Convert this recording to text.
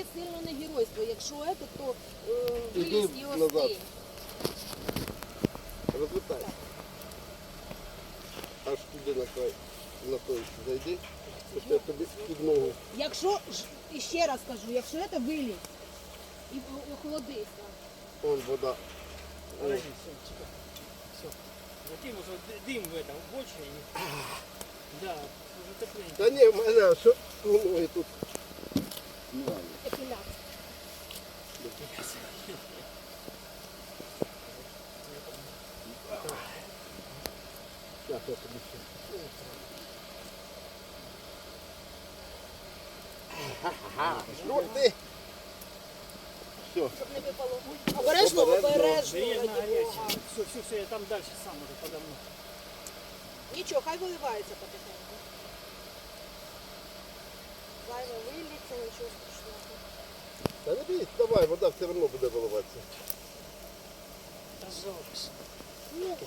Ти сильно не геройство. Якщо це, то е, Іди виліз і назад. остий. Розвертай. Аж туди на край. На той зайди. Щоб я тобі під ногу. Якщо, ж- і ще раз кажу, якщо це виліз і о- охолодився, Вон вода. Подожди, все, чекай. Все. Затем уже д- дым в этом, в бочке. Да, уже тепленько. Та ні, в мене що воно і тут. Щас я тобі ще. Ага, що ти? Все. Щоб не випало. Обережно, Обережно. Все, все, все, я там дальше сам уже подо мной. Нічого, хай виливається потихеньку. Зайве виліться, нічого страшного. Та не бійся, давай, вода все одно буде виливатися. Жалко.